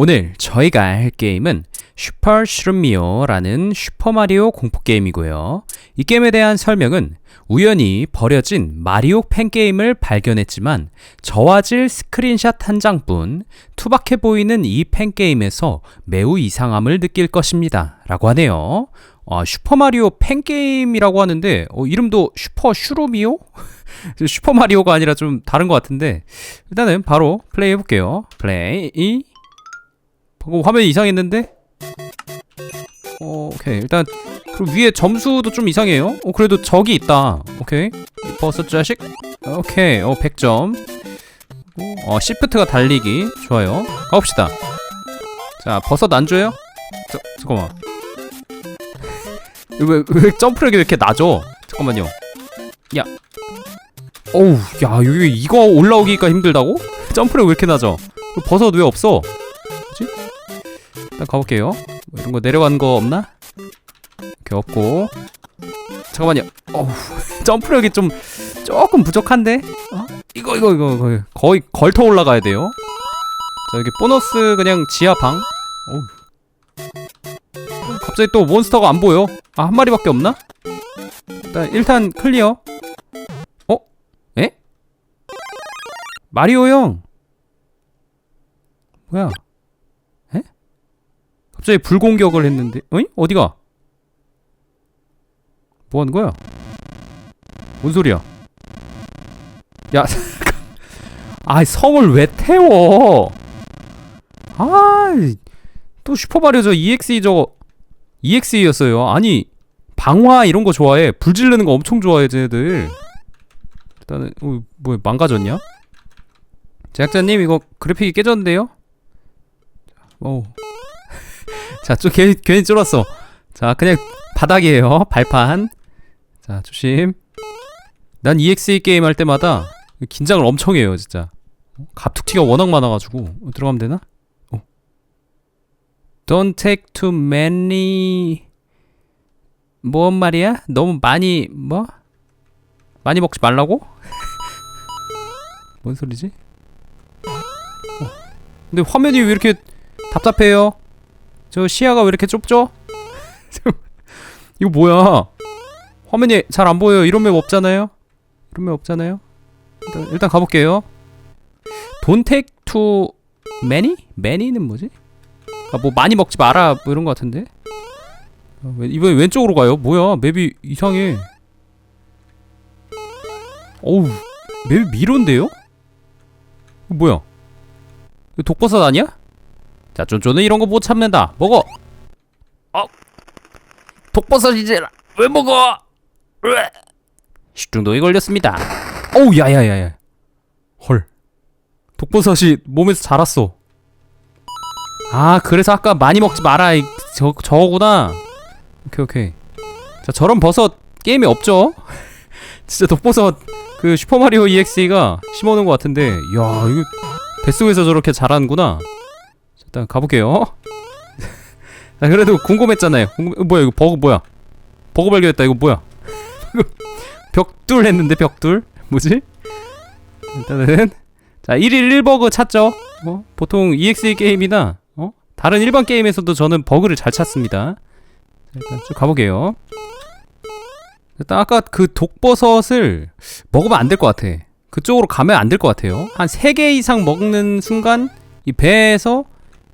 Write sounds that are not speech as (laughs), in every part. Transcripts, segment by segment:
오늘 저희가 할 게임은 슈퍼 슈름미오라는 슈퍼마리오 공포 게임이고요. 이 게임에 대한 설명은 우연히 버려진 마리오 팬 게임을 발견했지만 저화질 스크린샷 한 장뿐 투박해 보이는 이 팬 게임에서 매우 이상함을 느낄 것입니다. 라고 하네요. 아, 슈퍼마리오 팬 게임이라고 하는데 어, 이름도 슈퍼 슈로미오? (laughs) 슈퍼마리오가 아니라 좀 다른 것 같은데 일단은 바로 플레이 해볼게요. 플레이 방금 화면이 이상했는데? 어, 오케이 일단 그리고 위에 점수도 좀 이상해요. 어 그래도 적이 있다. 오케이 버섯 자식. 오케이 어 100점. 어 시프트가 달리기 좋아요. 가봅시다. 자 버섯 안 줘요? 저, 잠깐만. (laughs) 왜, 왜 점프력이 왜 이렇게 낮어? 잠깐만요. 야. 어우, 야, 여기 이거 올라오기가 힘들다고? (laughs) 점프력 왜 이렇게 낮아? 버섯 왜 없어? 일단 가볼게요. 뭐 이런 거 내려간 거 없나? 이렇게 없고. 잠깐만요. 어우, 점프력이 좀 조금 부족한데? 어? 이거, 이거, 이거, 이거 거의 걸터 올라가야 돼요. 자, 여기 보너스 그냥 지하 방. 어우. 갑자기 또 몬스터가 안 보여. 아, 한 마리밖에 없나? 일단, 일단 클리어. 어? 에? 마리오 형. 뭐야? 에? 갑자기 불공격을 했는데, 어이? 어디가? 뭐 하는 거야? 뭔 소리야? 야, (laughs) 아, 성을 왜 태워? 아, 또 슈퍼마리오 저 EXE 저거 EXE였어요. 아니 방화 이런 거 좋아해. 불 지르는 거 엄청 좋아해 쟤네들. 일단은 어, 뭐 망가졌냐? 제작자님 이거 그래픽이 깨졌는데요? 오. 자, 좀 괜히 괜히 쫄았어. 자, 그냥 바닥이에요. 발판. 자, 조심. 난 EXE 게임 할 때마다 긴장을 엄청 해요, 진짜. 갑툭튀가 워낙 많아가지고 어, 들어가면 되나? Don't take too many 뭔 말이야? 너무 많이 뭐? 많이 먹지 말라고? (laughs) 뭔 소리지? 어. 근데 화면이 왜 이렇게 답답해요? 저 시야가 왜 이렇게 좁죠? (laughs) 이거 뭐야? 화면이 잘 안 보여요. 이런 맵 없잖아요. 이런 맵 없잖아요. 일단, 일단 가볼게요. Don't take too many? many는 뭐지? 아, 뭐 많이 먹지 마라 뭐 이런 거 같은데 아, 왜- 이번에 왼쪽으로 가요 뭐야 맵이 이상해 어우 맵이 미로인데요? 뭐야 독버섯 아니야? 자 쫀쫀은 이런 거 못 참는다. 먹어! 어? 독버섯이지 왜 먹어? 으에. 식중독에 걸렸습니다. 어우 야야야야. 헐. 독버섯이 몸에서 자랐어. 아 그래서 아까 많이 먹지 마라. 이, 저, 저거구나. 오케이 오케이. 자 저런 버섯 게임에 없죠? (laughs) 진짜 독버섯 그 슈퍼마리오 EXE가 심어놓은 것 같은데. 이야 이거 뱃속에서 저렇게 자라는구나. 자, 일단 가볼게요 (laughs) 자 그래도 궁금했잖아요 궁금, 어, 뭐야 이거 버그 뭐야 버그 발견했다 이거 뭐야 (laughs) 벽돌 했는데 벽돌 뭐지? 일단은 자 1일 1버그 찾죠 뭐 보통 EXE 게임이나 어? 다른 일반 게임에서도 저는 버그를 잘 찾습니다. 자, 일단 쭉 가보게요. 일단 아까 그 독버섯을 먹으면 안 될 것 같아. 그쪽으로 가면 안 될 것 같아요. 한 3개 이상 먹는 순간 이 배에서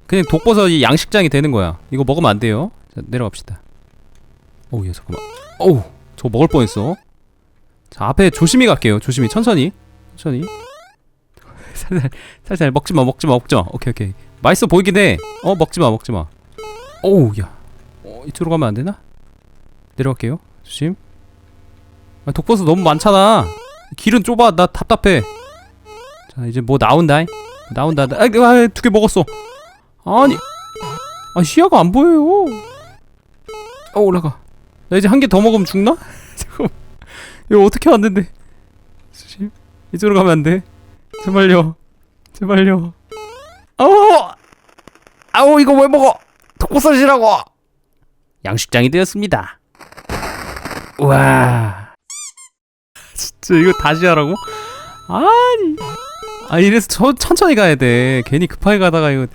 그냥 독버섯이 양식장이 되는 거야. 이거 먹으면 안 돼요. 자, 내려갑시다. 야, 잠깐만. 어우, 저거 먹을 뻔했어. 자, 앞에 조심히 갈게요. 조심히. 천천히. 천천히. (laughs) 살살, 살살 먹지 마, 먹지 마, 먹지 마. 오케이, 오케이. 맛있어 보이긴 해. 어 먹지 마, 먹지 마. 어우 야. 어, 이쪽으로 가면 안 되나? 내려갈게요. 조심. 아, 독버섯 너무 많잖아. 길은 좁아. 나 답답해. 자 이제 뭐 나온다. 나온다. 아, 아, 두 개 먹었어. 아니. 아 시야가 안 보여요. 어 올라가. 나 이제 한 개 더 먹으면 죽나? (laughs) 잠깐. 이거 어떻게 왔는데? 조심. 이쪽으로 가면 안 돼. 제발요. 제발요. 아우! 아우 이거 왜 먹어? 독버섯이라고. 양식장이 되었습니다. 우와. 진짜 이거 다시 하라고? 아니. 아 이래서 저, 천천히 가야 돼. 괜히 급하게 가다가 이거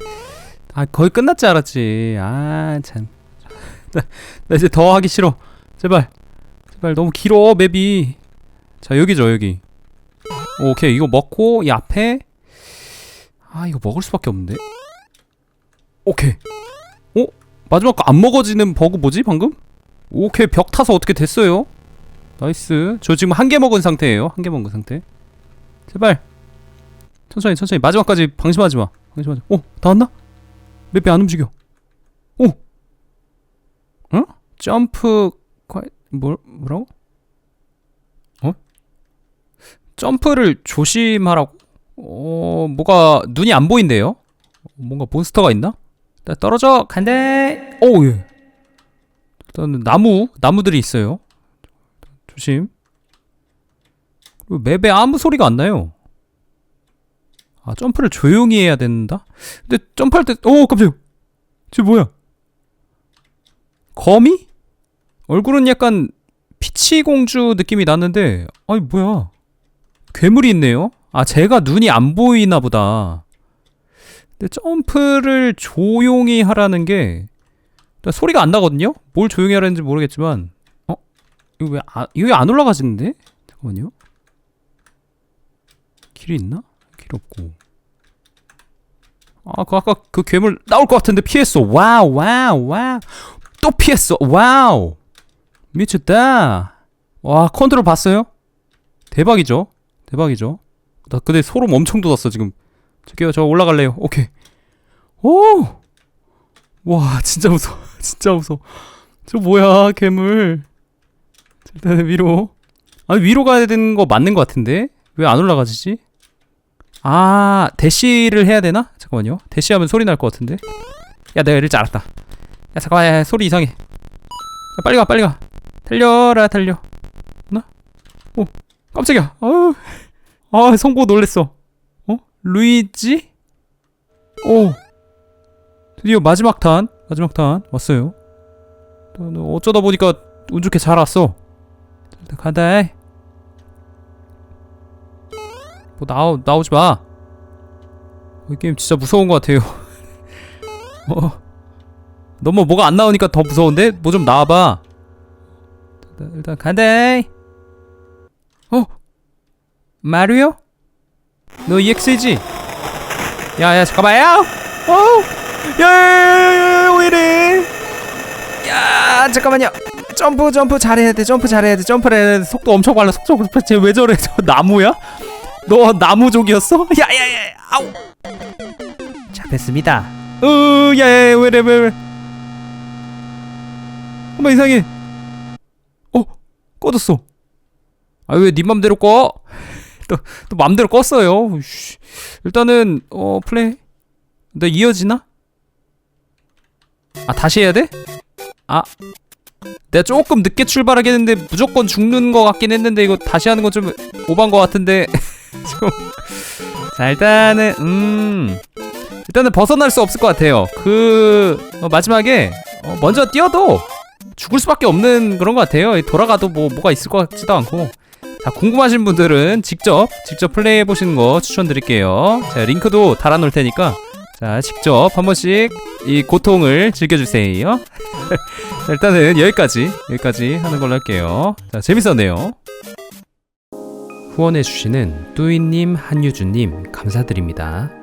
아 거의 끝났지 알았지? 아참. 나, 나 이제 더 하기 싫어. 제발. 제발 너무 길어 맵이. 자 여기죠 여기. 오케이 이거 먹고 이 앞에. 아 이거 먹을 수밖에 없는데. 오케이. 어? 마지막 거 안 먹어지는 버그 뭐지 방금? 오케이 벽 타서 어떻게 됐어요? 나이스. 저 지금 한 개 먹은 상태예요. 한 개 먹은 상태. 제발. 천천히 천천히. 마지막까지 방심하지 마. 방심하지 마. 오 나왔나? 맵이 안 움직여 오 응? 점프 과... 뭐, 뭐라고? 어? 점프를 조심하라고? 어 뭐가 눈이 안 보인대요 뭔가 몬스터가 있나? 나 떨어져 간대 오 예 일단은 나무 나무들이 있어요 조심 그리고 맵에 아무 소리가 안 나요 아 점프를 조용히 해야 된다? 근데 점프할 때 오 깜짝이야 저 뭐야 거미? 얼굴은 약간 피치 공주 느낌이 났는데 아니 뭐야 괴물이 있네요 아 제가 눈이 안 보이나 보다 근데 점프를 조용히 하라는 게 소리가 안 나거든요 뭘 조용히 하라는지 모르겠지만 어? 이거 왜 안, 이거 왜 안 올라가지는데? 잠깐만요 길이 있나? 길 없고 아, 그 아까 그 괴물 나올 것 같은데 피했어. 와우, 와우, 와우. 또 피했어. 와우. 미쳤다. 와, 컨트롤 봤어요? 대박이죠? 대박이죠? 나 근데 소름 엄청 돋았어, 지금. 저기요, 저 올라갈래요. 오케이. 오! 와, 진짜 무서워. (laughs) 진짜 무서워. 저 뭐야, 괴물. 일단 위로. 아니, 위로 가야 되는 거 맞는 것 같은데? 왜 안 올라가지지? 아 대시를 해야 되나? 잠깐만요. 대시하면 소리 날 것 같은데. 야 내가 이럴 줄 알았다. 야 잠깐만 야, 소리 이상해. 야 빨리 가 빨리 가. 달려라 달려. 나? 오 깜짝이야. 아우 아 성보 놀랬어. 어? 루이지? 오. 드디어 마지막 탄 마지막 탄 왔어요. 어, 어쩌다 보니까 운 좋게 잘 왔어. 일단 간다 뭐 나오 나오지 마. 이 게임 진짜 무서운 것 같아요. (laughs) 어, 너무 뭐가 안 나오니까 더 무서운데 뭐 좀 나와봐. 일단, 일단 간다. 어, 마리오? 너 EX이지? 야야 잠깐만 야, 어, 왜 이래? 야 잠깐만요. 점프 점프 잘해야 돼 점프 잘해야 돼 점프를 해야 돼 속도 엄청 빨라 속도 쟤왜 저래 저 나무야? 너 나무족이었어? 야야야 아우 잡혔습니다 으 야야야 왜래 왜래 엄마 이상해 어 꺼졌어 아왜네 맘대로 꺼? 또, 또 맘대로 껐어요 씨. 일단은 어 플레이 너 이어지나? 아 다시 해야 돼? 아 내가 조금 늦게 출발하겠는데 무조건 죽는 것 같긴 했는데 이거 다시 하는 건 좀 오반 것 같은데 (laughs) 좀. 자 일단은 음 일단은 벗어날 수 없을 것 같아요. 그 어, 마지막에 어, 먼저 뛰어도 죽을 수밖에 없는 그런 것 같아요. 돌아가도 뭐 뭐가 있을 것 같지도 않고. 자 궁금하신 분들은 직접 직접 플레이 해 보시는 거 추천드릴게요. 자 링크도 달아놓을 테니까 자 직접 한 번씩 이 고통을 즐겨주세요. (laughs) 자, 일단은 여기까지 여기까지 하는 걸로 할게요. 자 재밌었네요. 후원해주시는 뚜이님, 한유주님 감사드립니다.